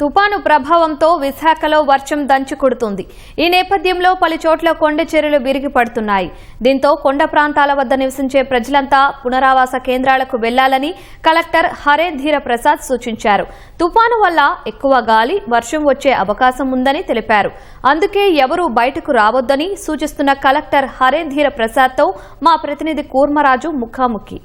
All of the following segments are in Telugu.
తుపాను ప్రభావంతో విశాఖలో వర్షం దంచుకుడుతుంది ఈ నేపథ్యంలో పలు చోట్ల కొండ చర్యలు విరిగి పడుతున్నాయి. దీంతో కొండ ప్రాంతాల వద్ద నివసించే ప్రజలంతా పునరావాస కేంద్రాలకు వెళ్ళాలని కలెక్టర్ హరే ధీర ప్రసాద్ సూచించారు. తుపాను వల్ల ఎక్కువ గాలి వర్షం వచ్చే అవకాశం ఉందని తెలిపారు. అందుకే ఎవరూ బయటకు రావద్దని సూచిస్తున్న కలెక్టర్ హరే ధీర ప్రసాద్తో మా ప్రతినిధి కూర్మరాజు ముఖాముఖి.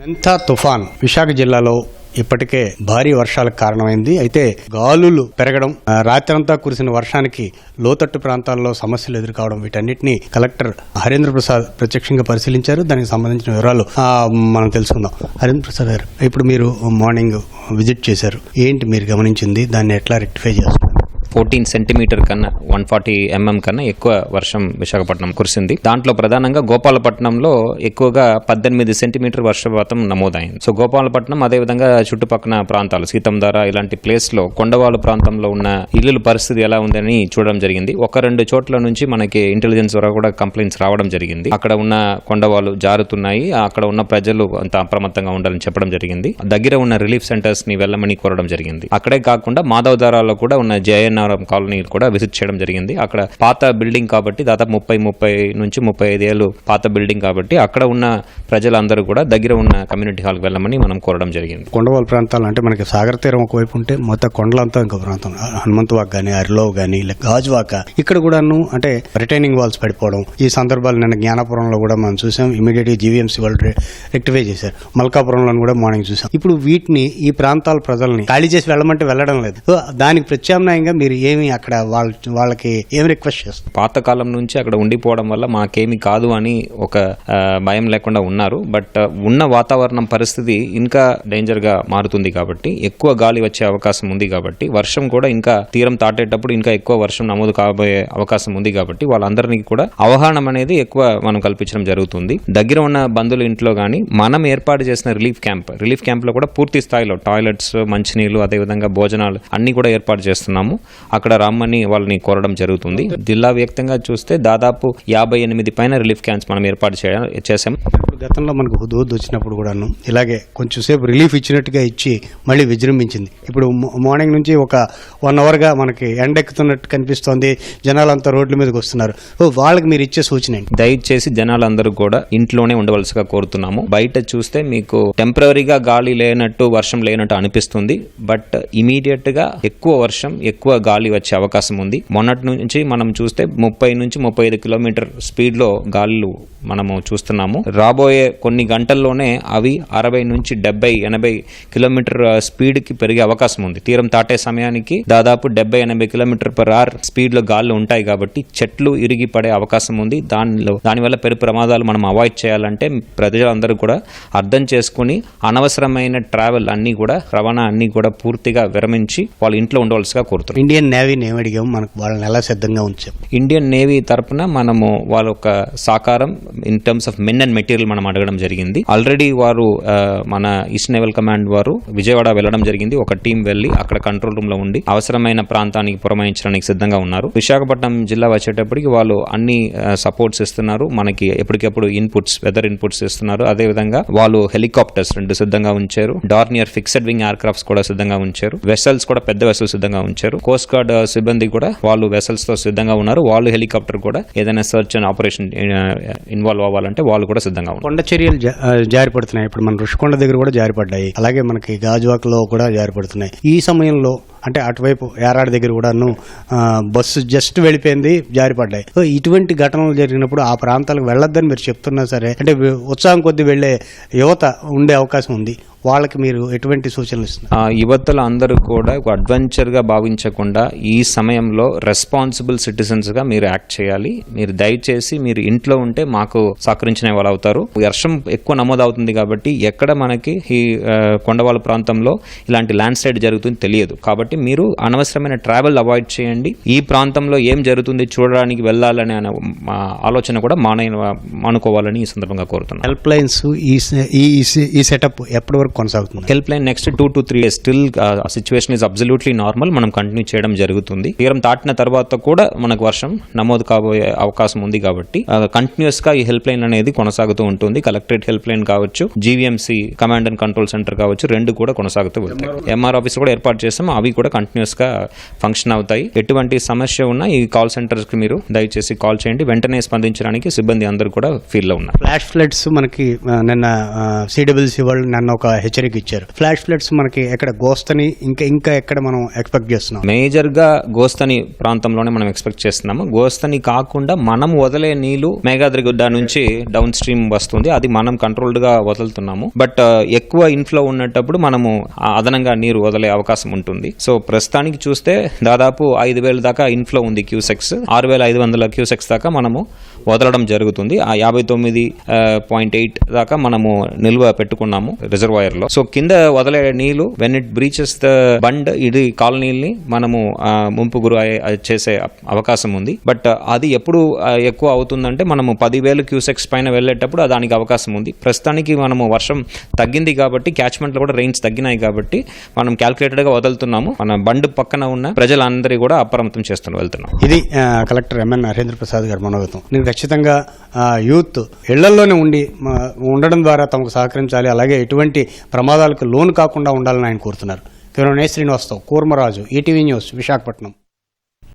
మెంతా తుఫాన్ విశాఖ జిల్లాలో ఇప్పటికే భారీ వర్షాలకు కారణమైంది. అయితే గాలులు పెరగడం రాత్రంతా కురిసిన వర్షానికి లోతట్టు ప్రాంతాల్లో సమస్యలు ఎదుర్కోవడం వీటన్నిటిని కలెక్టర్ హరేంద్ర ప్రసాద్ ప్రత్యక్షంగా పరిశీలించారు. దానికి సంబంధించిన వివరాలు మనం తెలుసుకుందాం. హరేంద్ర ప్రసాద్ గారు ఇప్పుడు మీరు మార్నింగ్ విజిట్ చేశారు. ఏంటి మీరు గమనించింది? దాన్ని ఎట్లా రెక్టిఫై చేస్తారు ఫోర్టీన్ సెంటీమీటర్ కన్నా వన్ ఫార్టీ ఎంఎం కన్నా ఎక్కువ వర్షం విశాఖపట్నం కురిసింది. దాంట్లో ప్రధానంగా గోపాలపట్నంలో ఎక్కువగా పద్దెనిమిది సెంటీమీటర్ వర్షపాతం నమోదైంది. సో గోపాలపట్నం అదేవిధంగా చుట్టుపక్కల ప్రాంతాలు సీతంధార ఇలాంటి ప్లేస్లో కొండవాళ్ళు ప్రాంతంలో ఉన్న ఇల్లుల పరిస్థితి ఎలా ఉందని చూడడం జరిగింది. ఒక రెండు చోట్ల నుంచి మనకి ఇంటెలిజెన్స్ ద్వారా కూడా కంప్లైంట్స్ రావడం జరిగింది. అక్కడ ఉన్న కొండవాళ్ళు జారుతున్నాయి. అక్కడ ఉన్న ప్రజలు అంత అప్రమత్తంగా ఉండాలని చెప్పడం జరిగింది. దగ్గర ఉన్న రిలీఫ్ సెంటర్స్ని వెళ్ళమని కోరడం జరిగింది. అక్కడే కాకుండా మాధవధారాలో కూడా ఉన్న జయనారం కాలనీ కూడా విజిట్ చేయడం జరిగింది. అక్కడ పాత బిల్డింగ్ కాబట్టి దాదాపు ముప్పై ముప్పై నుంచి ముప్పై ఐదు ఏళ్ళు పాత బిల్డింగ్ కాబట్టి అక్కడ ఉన్న ప్రజలందరూ కూడా దగ్గర ఉన్న కమ్యూనిటీ హాల్కి వెళ్ళమని మనం కోరడం జరిగింది. కొండవాళ్ళ ప్రాంతాలు అంటే మనకి సాగర తీరం ఒకవైపు ఉంటే మొత్తం కొండలంతా ఇంకో ప్రాంతం. హనుమంతవాక్ కానీ అరిలోవ్ కానీ గాజువాక. ఇక్కడ కూడాను అంటే రిటైనింగ్ వాల్స్ పడిపోవడం. ఈ సందర్భాలు నిన్న జ్ఞానాపురంలో కూడా మనం చూసాం. ఇమీడియట్గా జీవీఎంసీ వాళ్ళు రెక్టిఫై చేశారు. మల్కాపురంలో కూడా మార్నింగ్ చూసాం. ఇప్పుడు వీటిని ఈ ప్రాంతాల ప్రజల్ని ఖాళీ చేసి వెళ్ళమంటే వెళ్ళడం లేదు. సో దానికి ప్రత్యామ్నాయంగా మీరు ఏమి అక్కడ వాళ్ళ వాళ్ళకి ఏమి రిక్వెస్ట్ చేస్తారు? పాతకాలం నుంచి అక్కడ ఉండిపోవడం వల్ల మాకేమి కాదు అని ఒక భయం లేకుండా అన్నారు బట్ uh, ఉన్న వాతావరణం పరిస్థితి ఇంకా డేంజర్గా మారుతుంది కాబట్టి ఎక్కువ గాలి వచ్చే అవకాశం ఉంది కాబట్టి వర్షం కూడా ఇంకా తీరం దాటేటప్పుడు ఇంకా ఎక్కువ వర్షం నమోదు కాబోయే అవకాశం ఉంది కాబట్టి వాళ్ళందరినీ కూడా అవగాహన అనేది ఎక్కువ మనం కల్పించడం జరుగుతుంది. దగ్గర ఉన్న బంధువుల ఇంట్లో కానీ మనం ఏర్పాటు చేసిన రిలీఫ్ క్యాంప్ రిలీఫ్ క్యాంప్లో కూడా పూర్తి స్థాయిలో టాయిలెట్స్ మంచినీళ్ళు అదేవిధంగా భోజనాలు అన్ని కూడా ఏర్పాటు చేస్తున్నాము. అక్కడ రమ్మని వాళ్ళని కోరడం జరుగుతుంది. జిల్లా వ్యక్తంగా చూస్తే దాదాపు యాభై ఎనిమిది పైన రిలీఫ్ క్యాంప్స్ మనం ఏర్పాటు చేయ- చేసాం ఇప్పుడు గతంలో మనకు హుదూద్ వచ్చినప్పుడు కూడాను ఇలాగే కొంచెం సేపు రిలీఫ్ ఇచ్చినట్టుగా ఇచ్చి మళ్ళీ విజృంభించింది. ఇప్పుడు మార్నింగ్ నుంచి ఒక వన్ అవర్గా మనకి ఎండెక్కుతున్నట్టు కనిపిస్తోంది. జనాలంతా రోడ్ల మీదకి వస్తున్నారు. ఓ వాళ్ళకి మీరు ఇచ్చే సూచన దయచేసి జనాలందరూ కూడా ఇంట్లోనే ఉండవలసిగా కోరుతున్నాము. బయట చూస్తే మీకు టెంపరీగా గాలి లేనట్టు వర్షం లేనట్టు అనిపిస్తుంది. బట్ ఇమీడియట్గా ఎక్కువ వర్షం ఎక్కువ గాలి వచ్చే అవకాశం ఉంది. మొన్నటి నుంచి మనం చూస్తే ముప్పై నుంచి ముప్పై ఐదు కిలోమీటర్ స్పీడ్లో గాలులు మనము చూస్తున్నాము. రాబోయే కొన్ని గంటల్లోనే అవి అరవై నుంచి డెబ్బై ఎనభై కిలోమీటర్ స్పీడ్కి పెరిగే అవకాశం ఉంది. తీరం దాటే సమయానికి దాదాపు డెబ్బై ఎనభై కిలోమీటర్ పర్ అవర్ స్పీడ్లో గాలులు ఉంటాయి కాబట్టి చెట్లు ఇరిగి పడే అవకాశం ఉంది. దానిలో దానివల్ల పెరు ప్రమాదాలు మనం అవాయిడ్ చేయాలంటే ప్రజలందరూ కూడా అర్థం చేసుకుని అనవసరమైన ట్రావెల్ అన్ని కూడా రవాణా అన్ని కూడా పూర్తిగా విరమించి వాళ్ళ ఇంట్లో ఉండవలసిగా కోరుతున్నాం. ఇండియన్ నేవీని ఏమి అడిగాము మనకు వాళ్ళని ఎలా సిద్ధంగా ఉంచాం. ఇండియన్ నేవీ తరపున మనము వాళ్ళ యొక్క సహకారం in terms of men and material మనం అడగడం జరిగింది. ఆల్రెడీ వారు మన ఈస్ట్ నేవల్ కమాండ్ వారు విజయవాడ వెళ్ళడం జరిగింది. ఒక టీం వెళ్ళి అక్కడ కంట్రోల్ రూమ్లో ఉండి అవసరమైన ప్రాంతానికి పురమాయించడానికి సిద్ధంగా ఉన్నారు. విశాఖపట్నం జిల్లా వచ్చేటప్పటికి వాళ్ళు అన్ని సపోర్ట్స్ ఇస్తున్నారు. మనకి ఎప్పటికెప్పుడు ఇన్పుట్స్ వెదర్ ఇన్పుట్స్ ఇస్తున్నారు. అదే విధంగా వాళ్ళు హెలికాప్టర్స్ రెండు సిద్ధంగా ఉంచారు. Dornier fixed wing aircrafts కూడా సిద్ధంగా ఉంచారు. వెసల్స్ కూడా పెద్ద వెసల్స్ సిద్ధంగా ఉంచారు. కోస్ట్ గార్డ్ సిబ్బంది కూడా వాళ్ళు వెసల్స్తో సిద్ధంగా ఉన్నారు. వాళ్ళు హెలికాప్టర్ కూడా ఏదైనా సర్చ్ అండ్ ఆపరేషన్ ఇన్వాల్వ్ అవ్వాలంటే వాళ్ళు కూడా సిద్ధంగా ఉన్నారు. కొండ చర్యలు జా- జారిపడుతున్నాయి. ఇప్పుడు మన ఋషికొండ దగ్గర కూడా జారిపడ్డాయి. అలాగే మనకి గాజువాకలో కూడా జారిపడుతున్నాయి. ఈ సమయంలో అంటే అటువైపు ఏరాడ దగ్గర కూడాను బస్సు జస్ట్ వెళ్ళిపోయింది జారిపడ్డాయి సో ఇటువంటి ఘటనలు జరిగినప్పుడు ఆ ప్రాంతాలకు వెళ్ళొద్దని మీరు చెప్తున్నా సరే అంటే ఉత్సాహం కొద్ది వెళ్ళే యువత ఉండే అవకాశం ఉంది. వాళ్ళకి మీరు ఎటువంటి సూచనలు ఇస్తున్నారు? యువతలు అందరూ కూడా అడ్వెంచర్గా అడ్వెంచర్గా భావించకుండా ఈ సమయంలో రెస్పాన్సిబుల్ సిటిజన్స్గా మీరు యాక్ట్ చేయాలి. మీరు దయచేసి మీరు ఇంట్లో ఉంటే మాకు సహకరించిన వాళ్ళు అవుతారు. వర్షం ఎక్కువ నమోదవుతుంది కాబట్టి ఎక్కడ మనకి ఈ కొండవాళ్ళ ప్రాంతంలో ఇలాంటి ల్యాండ్ స్లైడ్ జరుగుతుంది తెలియదు. కాబట్టి కాబట్టి మీరు అనవసరమైన ట్రావెల్ అవాయిడ్ చేయండి. ఈ ప్రాంతంలో ఏం జరుగుతుంది చూడడానికి వెళ్ళాలనే అనే ఆలోచన కూడా మానే మానుకోవాలని ఈ సందర్భంగా కోరుతున్నాను. హెల్ప్ లైన్స్ ఈ సెటప్ ఎప్పటి వరకు కొనసాగుతుంది? Helpline next two to three still situation is absolutely normal మనం కంటిన్యూ చేయడం జరుగుతుంది. తీరం దాటిన తర్వాత కూడా మనకు వర్షం నమోదు కాబోయే అవకాశం ఉంది కాబట్టి కంటిన్యూస్గా ఈ హెల్ప్ లైన్ అనేది కొనసాగుతూ ఉంటుంది. కలెక్టరేట్ హెల్ప్ లైన్ కావచ్చు GVMC command and control centre కావచ్చు రెండు కూడా కొనసాగుతూ వెళ్తాయి ఎంఆర్ ఆఫీస్ కూడా ఏర్పాటు చేస్తాం అవి కూడా కంటిన్యూస్గా ఫంక్షన్ అవుతాయి. ఎటువంటి సమస్య ఉన్నా ఈ కాల్ సెంటర్స్కి మీరు దయచేసి కాల్ చేయండి. వెంటనే స్పందించడానికి సిబ్బంది అందరూ కూడా ఫీల్డ్లో ఉన్నారు. ఫ్లాష్ ఫ్లడ్స్ మనకి నిన్న సిడబ్ల్యూసి వాళ్ళు నన్ను ఒక హెచ్చరిక ఇచ్చారు. ఫ్లాష్ ఫ్లడ్స్ మనకి ఎక్కడ గోస్తని ఇంకా ఇంకా ఎక్కడ మనం ఎక్స్పెక్ట్ చేస్తున్నాం? మేజర్గా గోస్తని ప్రాంతంలోనే మనం ఎక్స్పెక్ట్ చేస్తున్నాము. గోస్తని కాకుండా మనం వదిలే నీళ్ళు మేఘాద్రి గుడ్డ నుంచి డౌన్ స్ట్రీమ్ వస్తుంది. అది మనం కంట్రోల్డ్గా వదులుతున్నాము. బట్ ఎక్కువ ఇన్ఫ్లో ఉన్నప్పుడు మనము అదనంగా నీరు వదిలే అవకాశం ఉంటుంది. సో ప్రస్తుతానికి చూస్తే దాదాపు ఐదు వేల దాకా ఇన్ఫ్లో ఉంది క్యూసెక్స్ ఆరు వేల ఐదు వందల క్యూసెక్స్ దాకా మనము వదలడం జరుగుతుంది. ఆ యాభై తొమ్మిది పాయింట్ ఎయిట్ దాకా మనము నిల్వ పెట్టుకున్నాము రిజర్వాయర్లో సో కింద వదిలే నీళ్ళు when it breaches the bund ఇది కాలనీల్ని మనము ముంపు గురి అయ్యే- చేసే అవకాశం ఉంది. బట్ అది ఎప్పుడు ఎక్కువ అవుతుందంటే మనము పదివేలు క్యూసెక్స్ పైన వెళ్ళేటప్పుడు దానికి అవకాశం ఉంది. ప్రస్తుతానికి మనము వర్షం తగ్గింది కాబట్టి క్యాచ్మెంట్లో కూడా రేంజ్ తగ్గినాయి కాబట్టి మనం క్యాల్కులేటెడ్గా వదులుతున్నాము. మన బండ్ పక్కన ఉన్న ప్రజలందరి కూడా అప్రమత్తం చేస్తూ వెళ్తున్నాం. ఇది కలెక్టర్ ఎంఎన్ నరేంద్ర ప్రసాద్ గారి మనోగతం నేను ఖచ్చితంగా యూత్ ఇళ్ళలోనే ఉండి ఉండడం ద్వారా తమకు సహకరించాలి. అలాగే ఎటువంటి ప్రమాదాలకు లోను కాకుండా ఉండాలని ఆయన కోరుతున్నారు. Kiran Srinivasarao Kurmaraju ETV news Visakhapatnam.